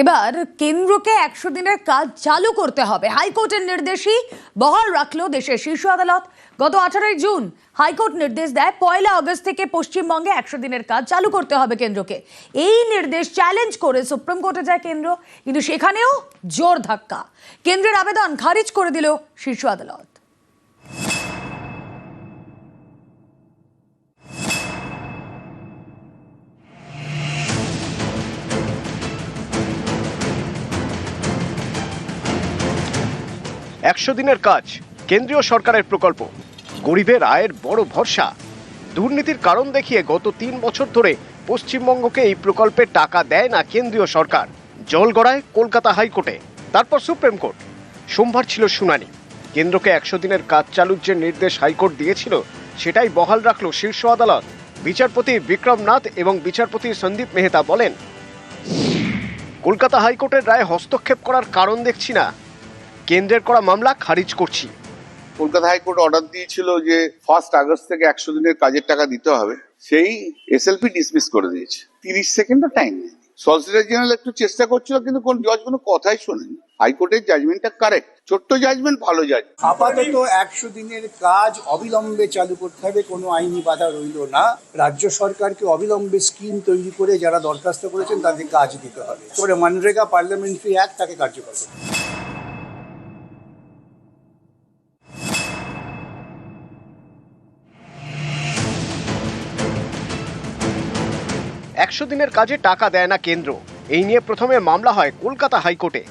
এবার কেন্দ্রকে একশো দিনের কাজ চালু করতে হবে। হাইকোর্টের নির্দেশই বহাল রাখল দেশের শীর্ষ আদালত। গত আঠারোই জুন হাইকোর্ট নির্দেশ দেয়, পয়লা আগস্ট থেকে পশ্চিমবঙ্গে একশো দিনের কাজ চালু করতে হবে কেন্দ্রকে। এই নির্দেশ চ্যালেঞ্জ করে সুপ্রিম কোর্টে যায় কেন্দ্র, কিন্তু সেখানেও জোর ধাক্কা। কেন্দ্রের আবেদন খারিজ করে দিল শীর্ষ আদালত। একশো দিনের কাজ, কেন্দ্রীয় সরকারের প্রকল্প। গরিবের আয়ের বড় ভরসা। দুর্নীতির কারণ দেখিয়ে গত তিন বছর ধরে পশ্চিমবঙ্গকে এই প্রকল্পের টাকা দেয় না কেন্দ্রীয় সরকার। জল গড়ায় কলকাতা হাইকোর্টে। তারপর সুপ্রিম কোর্ট। সোমবার ছিল শুনানি। কেন্দ্রকে একশো দিনের কাজ চালুর যে নির্দেশ হাইকোর্ট দিয়েছিল, সেটাই বহাল রাখল শীর্ষ আদালত। বিচারপতি বিক্রম নাথ এবং বিচারপতি সন্দীপ মেহতা বলেন, কলকাতা হাইকোর্টের রায়ে হস্তক্ষেপ করার কারণ দেখছি না। কেন্দ্রের করা মামলা খারিজ করছি। কলকাতা হাইকোর্ট অর্ডার দিয়েছিল যে ফার্স্ট আগস্ট থেকে একশো দিনের কাজের টাকা দিতে হবে। সেই এসএলপি ডিসমিস করে দিয়েছে। তিরিশ সেকেন্ডও টাইম নেই। সলিসিটর জেনারেল একটু চেষ্টা করছিল কিন্তু কোন জজ কোনো কথাই শোনেনি। হাইকোর্টের জাজমেন্টটা কারেক্ট ছোট্ট জাজমেন্ট ভালো জাজ আপাতত একশো দিনের কাজ অবিলম্বে চালু করতে হবে কোনো আইনি বাধা রইল না। রাজ্য সরকারকে অবিলম্বে স্কিম তৈরি করে যারা দরখাস্ত করেছেন তাদের কাজ দিতে হবে। তবে মনরেগা পার্লামেন্টারি অ্যাক্ট তাকে কার্যকর করতে একশো দিনের কাজে টাকা দেয় না কেন্দ্র। এই নিয়ে প্রথমে মামলা হয় কলকাতা হাইকোর্টে।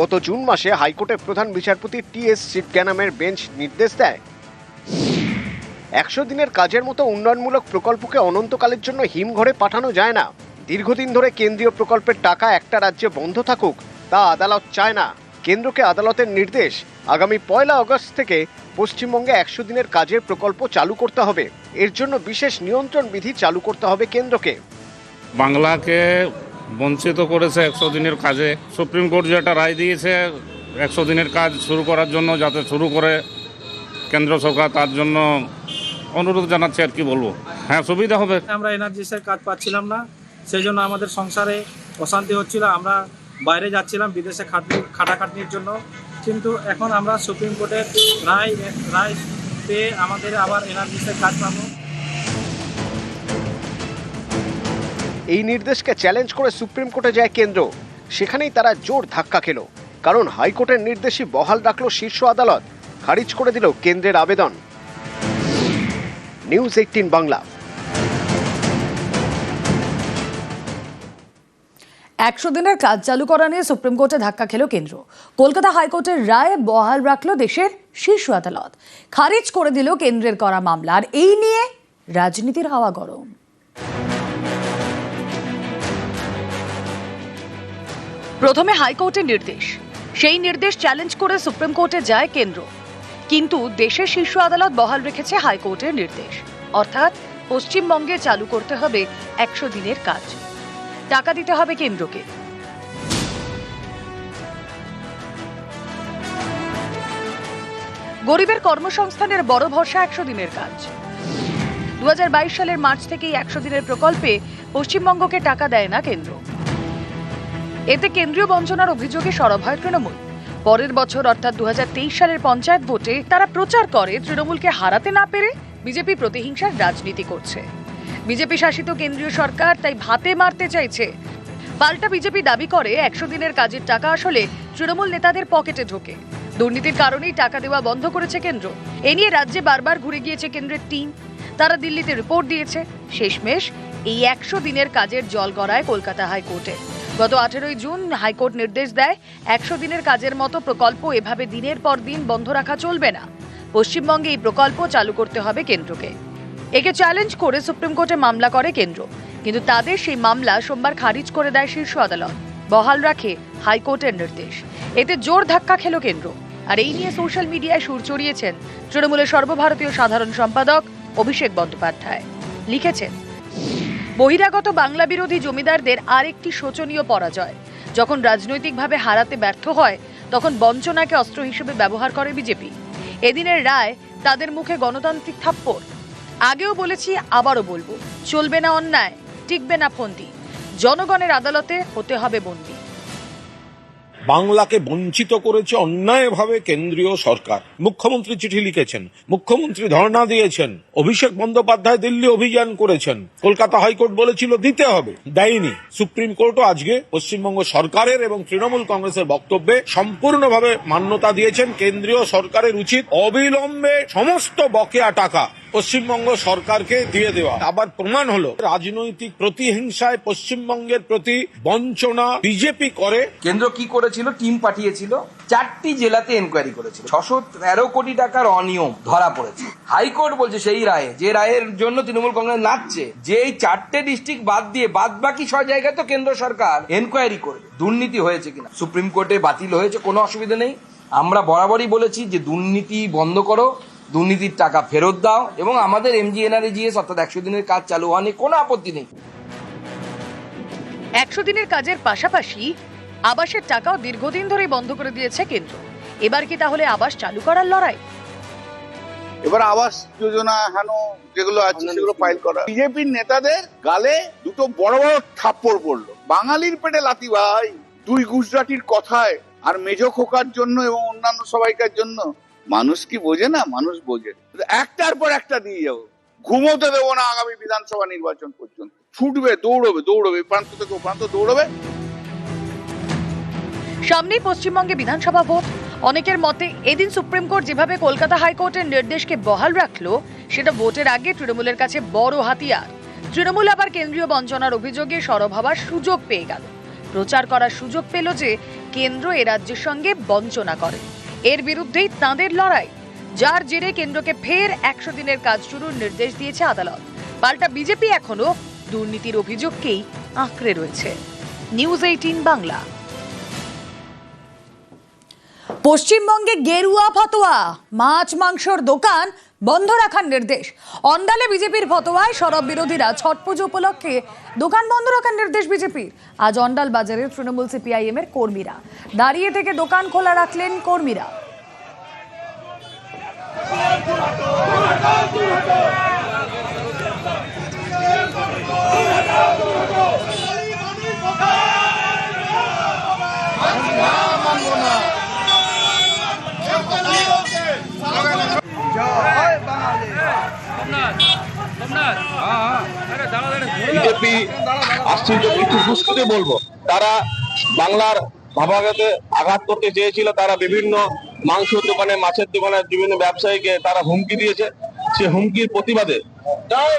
গত জুন মাসে হাইকোর্টের প্রধান বিচারপতি টি এস সিটগ্যানামের বেঞ্চ নির্দেশ দেয়। একশো দিনের কাজের মতো উন্নয়নমূলক প্রকল্পকে অনন্তকালের জন্য হিমঘরে পাঠানো যায় না। দীর্ঘদিন ধরে কেন্দ্রীয় প্রকল্পের টাকা একটা রাজ্যে বন্ধ থাকুক, তা আদালত চায় না। কেন্দ্রকে আদালতের নির্দেশ, আগামী পয়লা আগস্ট থেকে পশ্চিমবঙ্গে একশো দিনের কাজের প্রকল্প চালু করতে হবে। এর জন্য বিশেষ নিয়ন্ত্রণ বিধি চালু করতে হবে কেন্দ্রকে। বাংলাকে বঞ্চিত করেছে একশো দিনের কাজে। সুপ্রিম কোর্ট যেটা রায় দিয়েছে, একশো দিনের কাজ শুরু করার জন্য, যাতে শুরু করে কেন্দ্র সরকার, তার জন্য অনুরোধ জানাচ্ছি, আর কি বলব। হ্যাঁ সুবিধা হবে। আমরা এনার্জিসের কাজ পাচ্ছিলাম না সেই জন্য আমাদের সংসারে অশান্তি হচ্ছিল। আমরা বাইরে যাচ্ছিলাম, বিদেশে খাটনি খাটাখাটনির জন্য। কিন্তু এখন আমরা সুপ্রিম কোর্টের রায় রায় পেয়ে আমাদের আবার এনার্জিসের কাজ পাবো। এই নির্দেশকে চ্যালেঞ্জ করে সুপ্রিম কোর্টে যায় কেন্দ্র। সেখানেই তারা জোর ধাক্কা খেল। কারণ হাইকোর্টের নির্দেশই বহাল রাখল শীর্ষ আদালত। খারিজ করে দিল কেন্দ্রের আবেদন। News eighteen Bangla. একশো দিনের কাজ চালু করা নিয়ে সুপ্রিম কোর্টে ধাক্কা খেল কেন্দ্র। কলকাতা হাইকোর্টের রায় বহাল রাখল দেশের শীর্ষ আদালত। খারিজ করে দিল কেন্দ্রের করা মামলা। আর এই নিয়ে রাজনীতির হাওয়া গরম। প্রথমে হাইকোর্টের নির্দেশ। সেই নির্দেশ চ্যালেঞ্জ করে সুপ্রিম কোর্টে যায় কেন্দ্র। কিন্তু দেশের শীর্ষ আদালত বহাল রেখেছে হাইকোর্টের নির্দেশ। অর্থাৎ পশ্চিমবঙ্গে চালু করতে হবে একশো দিনের কাজ। টাকা দিতে হবে কেন্দ্রকে। গরিবের কর্মসংস্থানের বড় ভরসা একশো দিনের কাজ। দু হাজার বাইশ সালের মার্চ থেকেই একশো দিনের প্রকল্পে পশ্চিমবঙ্গকে টাকা দেয় না কেন্দ্র। এতে কেন্দ্রীয় বঞ্চনার অভিযোগে সরব হয় তৃণমূল। পরের বছর, অর্থাৎ দুহাজার তেইশ সালের পঞ্চায়েত ভোটে তারা প্রচার করে তৃণমূলকে হারাতে না পেরে বিজেপি প্রতিহিংসার রাজনীতি করছে। বিজেপি শাসিত কেন্দ্রীয় সরকার তাই ভাতে মারতে চাইছে। পাল্টা বিজেপি দাবি করে একশো দিনের কাজের টাকা আসলে তৃণমূল নেতাদের পকেটে ঢোকে। দুর্নীতির কারণেই টাকা দেওয়া বন্ধ করেছে কেন্দ্র। এ নিয়ে রাজ্যে বারবার ঘুরে গিয়েছে কেন্দ্রের টিম। তারা দিল্লিতে রিপোর্ট দিয়েছে, শেষমেশ এই একশো দিনের কাজের জল গড়ায় কলকাতা হাইকোর্টে। গত আঠেরোই জুন হাইকোর্ট নির্দেশ দেয় একশো দিনের কাজের মতো প্রকল্প এভাবে দিনের পর দিন বন্ধ রাখা চলবে না। পশ্চিমবঙ্গে এই প্রকল্প চালু করতে হবে কেন্দ্রকে। একে চ্যালেঞ্জ করে সুপ্রিম কোর্টে মামলা করে কেন্দ্র। কিন্তু তাদের সেই মামলা সোমবার খারিজ করে দেয় শীর্ষ আদালত। বহাল রাখে হাইকোর্টের নির্দেশ। এতে জোর ধাক্কা খেল কেন্দ্র। আর এই নিয়ে সোশ্যাল মিডিয়ায় সুর চড়িয়েছেন তৃণমূলের সর্বভারতীয় সাধারণ সম্পাদক অভিষেক বন্দ্যোপাধ্যায়। লিখেছেন বহিরাগত বাংলা বিরোধী জমিদারদের আরেকটি শোচনীয় পরাজয়। যখন রাজনৈতিকভাবে হারাতে ব্যর্থ হয়, তখন বঞ্চনাকে অস্ত্র হিসেবে ব্যবহার করে বিজেপি। এদিনের রায় তাদের মুখে গণতান্ত্রিক থাপ্পড়। আগেও বলেছি, আবারও বলব, চলবে না অন্যায়, টিকবে না ফন্দি। জনগণের আদালতে হতে হবে বন্দী। বাংলাকে বঞ্চিত করেছে অন্যায়ভাবে কেন্দ্রীয় সরকার। মুখ্যমন্ত্রী চিঠি লিখেছেন, মুখ্যমন্ত্রী ধর্ণা দিয়েছেন, অভিষেক বন্দ্যোপাধ্যায় দিল্লি অভিযান করেছেন। কলকাতা হাইকোর্ট বলেছিল দিতে হবে, দেয়নি। সুপ্রিম কোর্টও আজকে পশ্চিমবঙ্গ সরকারের এবং তৃণমূল কংগ্রেসের বক্তব্যে সম্পূর্ণভাবে মান্যতা দিয়েছেন। কেন্দ্রীয় সরকারের উচিত অবিলম্বে সমস্ত বকেয়া টাকা পশ্চিমবঙ্গ সরকারকে দিয়ে দেওয়া। আবার প্রমাণ হলো, রাজনৈতিক প্রতিহিংসায় পশ্চিমবঙ্গের প্রতি বঞ্চনা বিজেপি করে। কেন্দ্র কি করেছিল? টিম পাঠিয়েছিল। চারটি জেলাতে এনকোয়ারি করেছিল। ছশো তেরো কোটি টাকার অনিয়ম ধরা পড়েছে। হাইকোর্ট বলছে সেই রায়ে, যে রায়ের জন্য তৃণমূল কংগ্রেস নাচছে, যে এই চারটে ডিস্ট্রিক্ট বাদ দিয়ে বাদ বাকি ছয় জায়গায় তো কেন্দ্র সরকার এনকোয়ারি করবে দুর্নীতি হয়েছে কিনা? সুপ্রিম কোর্টে বাতিল হয়েছে, কোনো অসুবিধা নেই। আমরা বরাবরই বলেছি যে দুর্নীতি বন্ধ করো দুর্নীতির টাকা ফেরত দাও এবং আমাদের এমজিএনআরএজিএস অর্থাৎ একশো দিনের কাজ চালু হওয়া নিয়ে কোনো আপত্তি নেই। একশো দিনের কাজের পাশাপাশি আবাসের টাকাও দীর্ঘদিন ধরেই বন্ধ করে দিয়েছে কেন্দ্র। এবার কি তাহলে আবাস চালু করার লড়াই? এবার আবাস যোজনা হেন যেগুলো আছে সেগুলো ফাইল করা। বিজেপির নেতাদের গালে দুটো বড় বড় থাপ্পড় পড়ল। বাঙালির পেটে লাথি ভাই। দুই গুজরাটির কথায় আর মেজো খোকার জন্য এবং অন্যান্য সবাইকার জন্য মানুষ কি বোঝে না? মানুষ বোঝে। একটার পর একটা দিয়ে যাব। ঘুমোতে দেবো না আগামী বিধানসভা নির্বাচন পর্যন্ত। ছুটবে, দৌড়বে দৌড়বে প্রান্ত থেকে প্রান্ত দৌড়বে। সামনেই পশ্চিমবঙ্গে বিধানসভা ভোট। অনেকের মতে এদিন সুপ্রিম কোর্ট যেভাবে কলকাতা হাইকোর্টের নির্দেশকে বহাল রাখল, সেটা ভোটের আগে তৃণমূলের কাছে বড় হাতিয়ার। তৃণমূল আবার কেন্দ্রীয় বঞ্চনার অভিযোগে সরব হওয়ার সুযোগ পেয়ে গেল। প্রচার করার সুযোগ পেল যে কেন্দ্র এ রাজ্যের সঙ্গে বঞ্চনা করে। এর বিরুদ্ধেই তাঁদের লড়াই। যার জেরে কেন্দ্রকে ফের একশো দিনের কাজ শুরুর নির্দেশ দিয়েছে আদালত। পাল্টা বিজেপি এখনও দুর্নীতির অভিযোগকেই আঁকড়ে রয়েছে। News eighteen Bangla. পশ্চিমবঙ্গে গেরুয়া ফতোয়া, মাছ মাংসর দোকান বন্ধ রাখার নির্দেশ। অন্ডালে বিজেপির ফতোয়ায় সরব বিরোধীরা ছট পুজো উপলক্ষে দোকান বন্ধ রাখার নির্দেশ বিজেপির। আজ অন্ডাল বাজারের তৃণমূল সিপিআইএম এর কর্মীরা। দাঁড়িয়ে থেকে দোকান খোলা রাখলেন কর্মীরা। বিজেপি আশ্চর্য কিছু বলব। তারা বাংলার ভাবাগাতে আঘাত করতে চেয়েছিল, তারা বিভিন্ন দোকানে, মাছের দোকানে বিভিন্ন ব্যবসায়ীকে তারা হুমকি দিয়েছে। সে হুমকির প্রতিবাদে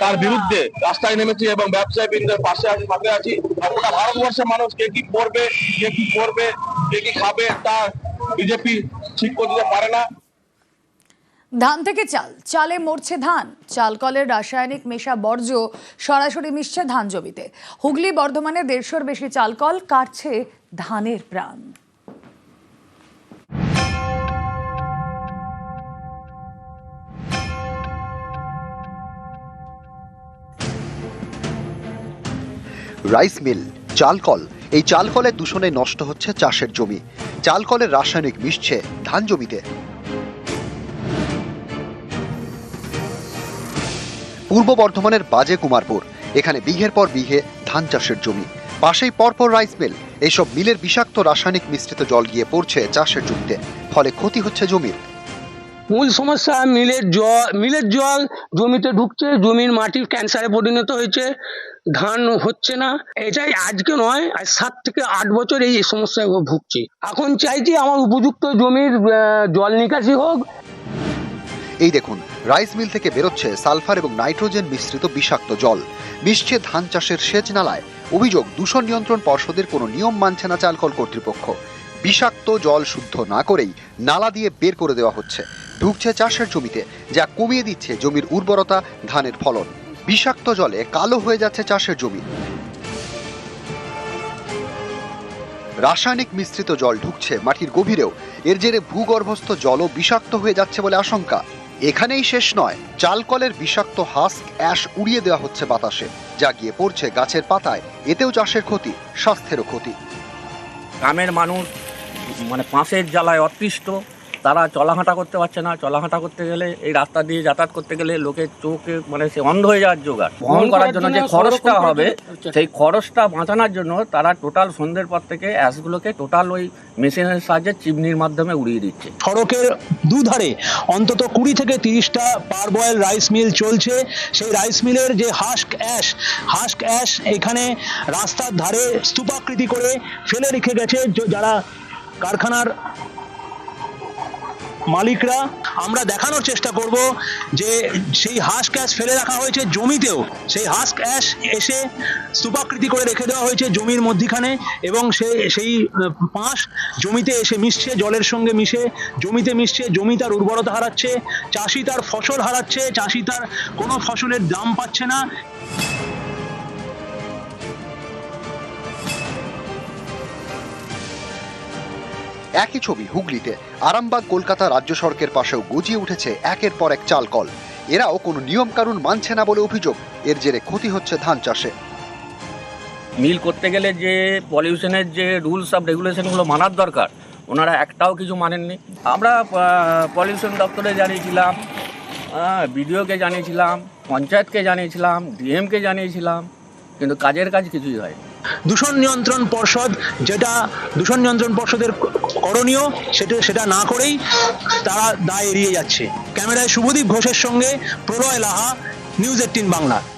তার বিরুদ্ধে রাস্তায় নেমেছি এবং ব্যবসায়ী বৃন্দের পাশে আছি সাথে আছি। গোটা ভারতবর্ষের মানুষ কে কি করবে, কে কি করবে, কে কি খাবে, তা বিজেপি ঠিক করে দিতে পারে না। ধান থেকে চাল, চালে মরছে ধান, চাল কলের রাসায়নিক মেশা বর্জ্য সরাসরি মিশছে ধান জমিতে। হুগলি বর্ধমানে দেড়শোর বেশি চালকল কাটছে ধানের প্রাণ। রাইস মিল চালকল এই চালকলের দূষণে নষ্ট হচ্ছে চাষের জমি। চালকলের রাসায়নিক মিশছে ধান জমিতে। পূর্ব বর্ধমানের বাজে কুমারপুর। এখানে বিঘের পর বিঘে ধান চাষের জমি। পাশেই পরপর রাইস মিল। এইসব মিলের বিষাক্ত রাসায়নিক মিশ্রিত জল গিয়ে পড়ছে চাষের জমিতে। ফলে ক্ষতি হচ্ছে জমির। মূল সমস্যা মিলের জল মিলের জল জমিতে ঢুকছে জমির মাটি ক্যান্সারে পরিণত হয়েছে ধান হচ্ছে না। এটাই আজকে নয় আজ সাত থেকে আট বছর এই সমস্যায় ভুগছি। এখন চাইছি আমার উপযুক্ত জমির জল নিকাশি হোক। এই দেখুন রাইস মিল থেকে বেরোচ্ছে সালফার এবং নাইট্রোজেন মিশ্রিত বিষাক্ত জল। মিশছে ধান চাষের সেচ নালায়। অভিযোগ, দূষণ নিয়ন্ত্রণ পর্ষদের কোনো নিয়ম মানছে না চালকল কর্তৃপক্ষ। বিষাক্ত জল শুদ্ধ না করেই নালা দিয়ে বের করে দেওয়া হচ্ছে। ঢুকছে চাষের জমিতে, যা কমিয়ে দিচ্ছে জমির উর্বরতা, ধানের ফলন। বিষাক্ত জলে কালো হয়ে যাচ্ছে চাষের জমি। রাসায়নিক মিশ্রিত জল ঢুকছে মাটির গভীরেও। এর জেরে ভূগর্ভস্থ জলও বিষাক্ত হয়ে যাচ্ছে বলে আশঙ্কা। এখানেই শেষ নয়, চালকলের বিষাক্ত হাস্ক অ্যাশ উড়িয়ে দেওয়া হচ্ছে বাতাসে, যা গিয়ে পড়ছে গাছের পাতায়। এতেও চাষের ক্ষতি, স্বাস্থ্যেরও ক্ষতি। গ্রামের মানুষ মানে পাঁচের জ্বালায় অতিষ্ঠ তারা চলাহাঁটা করতে পারছে না। চলাহাঁটা করতে গেলে এই রাস্তা দিয়ে যাতায়াত করতে গেলে লোকের চোখে মানে সে অন্ধ হয়ে যাওয়ার জোগাড় বহন করার জন্য যে খরচটা হবে সেই খরচটা বাঁচানোর জন্য তারা টোটাল সন্ধ্যের পর থেকে অ্যাশগুলোকে টোটাল ওই মেশিনের সাহায্যে চিমনির মাধ্যমে উড়িয়ে দিচ্ছে। সড়কের দুধারে অন্তত কুড়ি থেকে তিরিশটা পার বয়েল রাইস মিল চলছে। সেই রাইস মিলের যে হাস্ক অ্যাশ হাস্ক অ্যাশ এখানে রাস্তার ধারে স্তূপাকৃতি করে ফেলে রেখে গেছে। যারা কারখানার মালিকরা, আমরা দেখানোর চেষ্টা করব যে সেই হাঁস ক্যাশ ফেলে রাখা হয়েছে জমিতেও। সেই হাঁস ক্যাশ এসে স্তূপাকৃতি করে রেখে দেওয়া হয়েছে জমির মধ্যিখানে এবং সে, সেই পাঁশ জমিতে এসে মিশছে, জলের সঙ্গে মিশে, জমিতে মিশছে, জমি তার উর্বরতা হারাচ্ছে, চাষি তার ফসল হারাচ্ছে, চাষি তার কোনো ফসলের দাম পাচ্ছে না। একই ছবি হুগলিতে। আরামবাগ, কলকাতা রাজ্য সড়কের পাশেও গজিয়ে উঠেছে একের পর এক চালকল এরাও কোনো নিয়ম কানুন মানছে না বলে অভিযোগ। এর জেরে ক্ষতি হচ্ছে ধান চাষে। মিল করতে গেলে যে পলিউশনের যে রুলস অফ রেগুলেশনগুলো মানার দরকার, ওনারা একটাও কিছু মানেননি। আমরা পলিউশন দপ্তরে জানিয়েছিলাম বিডিওকে জানিয়েছিলাম, পঞ্চায়েতকে জানিয়েছিলাম, ডিএমকে জানিয়েছিলাম, কিন্তু কাজের কাজ কিছুই হয় দূষণ নিয়ন্ত্রণ পর্ষদ, যেটা দূষণ নিয়ন্ত্রণ পর্ষদের করণীয়, সেটা সেটা না করেই তারা দায় এড়িয়ে যাচ্ছে। ক্যামেরায় শুভদীপ ঘোষের সঙ্গে প্রলয় লাহা, নিউজ এইটিন বাংলা।